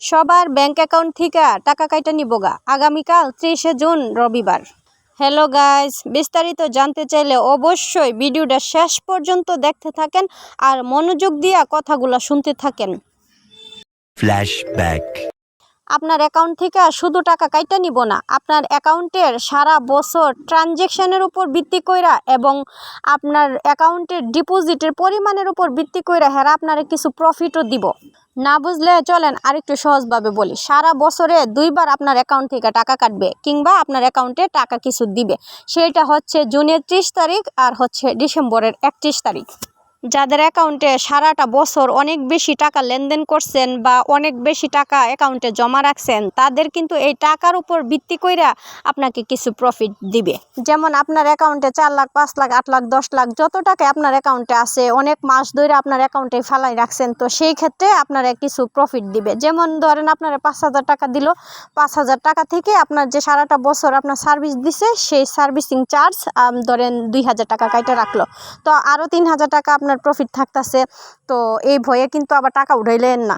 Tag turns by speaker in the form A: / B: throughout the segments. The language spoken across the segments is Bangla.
A: সবার ব্যাংক অ্যাকাউন্ট থেকে টাকা কাইটা নিবগা। আগামীকাল ত্রিশে জুন, রবিবার। হ্যালো গাইস, বিস্তারিত জানতে চাইলে অবশ্যই ভিডিওটা শেষ পর্যন্ত দেখতে থাকেন আর মনোযোগ দিয়া কথাগুলো শুনতে থাকেন. আপনার অ্যাকাউন্ট থেকে শুধু টাকা কাইটা নিব না, আপনার অ্যাকাউন্টের সারা বছর ট্রানজেকশনের উপর ভিত্তি কইরা এবং আপনার অ্যাকাউন্টের ডিপোজিটের পরিমাণের উপর ভিত্তি কইরা হেরা আপনারে কিছু প্রফিটও দিব। না বুঝলে চলেন আরেকটু সহজভাবে বলি, সারা বছরে দুইবার আপনার অ্যাকাউন্ট থেকে টাকা কাটবে কিংবা আপনার অ্যাকাউন্টে টাকা কিছু দিবে। সেটা হচ্ছে জুনের ত্রিশ তারিখ আর হচ্ছে ডিসেম্বরের একত্রিশ তারিখ। যাদের অ্যাকাউন্টে সারাটা বছর অনেক বেশি টাকা লেনদেন করছেন বা অনেক বেশি টাকা অ্যাকাউন্টে জমা রাখছেন, তাদের কিন্তু এই টাকার উপর ভিত্তি কইরা আপনাকে কিছু প্রফিট দিবে। যেমন আপনার অ্যাকাউন্টে চার লাখ, পাঁচ লাখ, আট লাখ, দশ লাখ, যত টাকা আপনার অ্যাকাউন্টে আছে, অনেক মাস ধরে আপনার অ্যাকাউন্টে ফালাই রাখছেন, তো সেই ক্ষেত্রে আপনারা কিছু প্রফিট দিবে। যেমন ধরেন আপনারা পাঁচ হাজার টাকা দিল, পাঁচ হাজার টাকা থেকে আপনার যে সারাটা বছর আপনার সার্ভিস দিছে, সেই সার্ভিসিং চার্জ ধরেন দুই হাজার টাকা কাইটা রাখল। তো আরও তিন হাজার টাকা আপনার প্রফিট থাকতেছে, তো এই ভয়ে কিন্তু আবার টাকা উঠাইলেন না।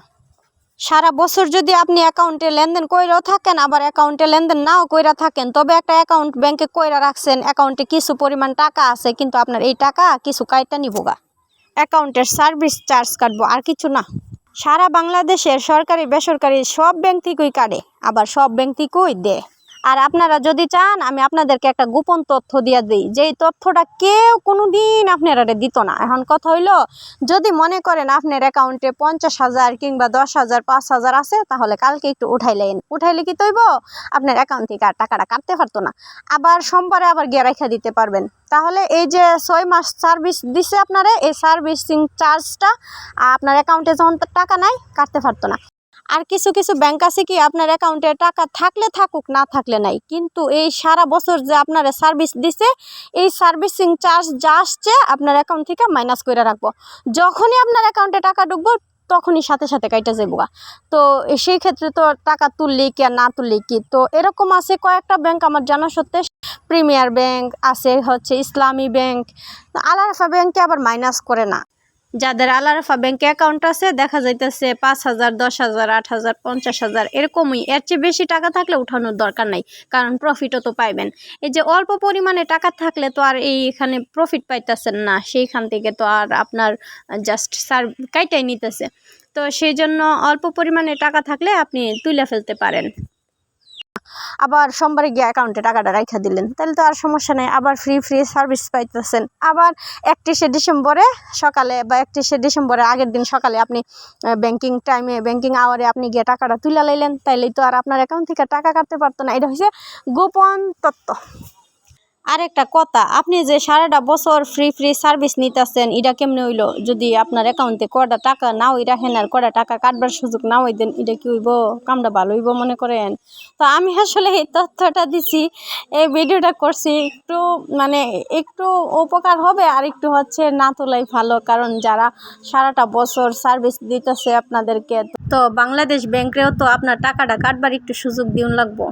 A: সারা বছর যদি আপনি অ্যাকাউন্টে লেনদেন কইরাও থাকেন, আবার অ্যাকাউন্টে লেনদেন নাও কইরা থাকেন, তবে একটা অ্যাকাউন্ট ব্যাংকে কইরা রাখছেন অ্যাকাউন্টে কিছু পরিমাণ টাকা আছে, কিন্তু আপনার এই টাকা কিছু কাইটা নিবগা অ্যাকাউন্টের সার্ভিস চার্জ কাটবো, আর কিছু না। সারা বাংলাদেশের সরকারি, বেসরকারি সব ব্যাংক থেকেই কাটে, আবার সব ব্যাংক থেকেই দেয়। আর আপনারা যদি চান, আমি আপনাদেরকে একটা গোপন তথ্য দিয়ে দিই। যেই তথ্যটা কেউ কোনো দিন আপনারা দিত না। এখন কথা হইল, যদি মনে করেন আপনার অ্যাকাউন্টে পঞ্চাশ হাজার কিংবা দশ হাজার, পাঁচ হাজার আছে, তাহলে কালকে একটু উঠাইলেন। উঠাইলে কি তৈব? আপনার অ্যাকাউন্ট থেকে আর টাকাটা কাটতে পারতো না। আবার সোমবারে আবার গিয়ে রেখে দিতে পারবেন। তাহলে এই যে ছয় মাস সার্ভিস দিছে আপনারা, এই সার্ভিসিং চার্জটা, আপনার অ্যাকাউন্টে যখন টাকা নাই, কাটতে পারতো না। আর কিছু কিছু ব্যাংক আছে কি, আপনার অ্যাকাউন্টে টাকা থাকলে থাকুক, না থাকলে নাই। কিন্তু এই সারা বছর যে আপনার সার্ভিস দিছে, এই সার্ভিসিং চার্জ যা আসছে, আপনার অ্যাকাউন্ট থেকে মাইনাস করে রাখব। যখনই আপনার অ্যাকাউন্টে টাকা ঢুকবো, তখনই সাথে সাথে কাইটা যাইব তো সেই ক্ষেত্রে তো টাকা তুললেই কি আর না তুললেই কি? তো এরকম আছে কয়েকটা ব্যাংক আমার জানা সত্ত্বে প্রিমিয়ার ব্যাংক আছে, হচ্ছে ইসলামী ব্যাংক আলারাফা ব্যাংকে আবার মাইনাস করে না। যাদের আলারাফা ব্যাংকে অ্যাকাউন্ট আছে, দেখা যাইতেছে পাঁচ হাজার, দশ হাজার, আট হাজার, পঞ্চাশ হাজার, এরকমই। এর চেয়ে বেশি টাকা থাকলে উঠানোর দরকার নাই, কারণ প্রফিটও তো পাইবেন। এই যে অল্প পরিমাণে টাকা থাকলে তো আর এই এখানে প্রফিট পাইতেছেন না, সেইখান থেকে তো আর আপনার জাস্ট সার কাইটাই নিতেছে। তো সেই জন্য অল্প পরিমাণে টাকা থাকলে আপনি তুলে ফেলতে পারেন। আবার সোমবারে গিয়ে অ্যাকাউন্টে টাকাটা রাখা দিলেন। তাহলে তো আর সমস্যা নেই, আবার ফ্রি ফ্রি সার্ভিস পাইতেছেন। আবার একত্রিশে ডিসেম্বরে সকালে বা একত্রিশে ডিসেম্বরে আগের দিন সকালে আপনি ব্যাংকিং টাইমে ব্যাংকিং আওয়ারে আপনি গিয়ে টাকাটা তুলে লাইলেন তাইলেই তো আর আপনার অ্যাকাউন্ট থেকে টাকা কাটতে পারতো না। এটা হচ্ছে গোপন তত্ত্ব আরেকটা কথা, আপনি যে সারাটা বছর ফ্রি ফ্রি সার্ভিস নিতেছেন, এটা কেমনে হইল? যদি আপনার অ্যাকাউন্টে কটা টাকা না ওই রাখেন আর কটা টাকা কাটবার সুযোগ না ওই দেন, এটা কি হইব? কামটা ভালো হইব মনে করেন? তো আমি আসলে এই তথ্যটা দিছি, এই ভিডিওটা করছি, একটু মানে একটু উপকার হবে আর একটু হচ্ছে না তোলাই ভালো, কারণ যারা সারাটা বছর সার্ভিস দিতেছে আপনাদেরকে, তো বাংলাদেশ ব্যাংকেও তো আপনার টাকাটা কাটবার একটু সুযোগ দিন লাগবো।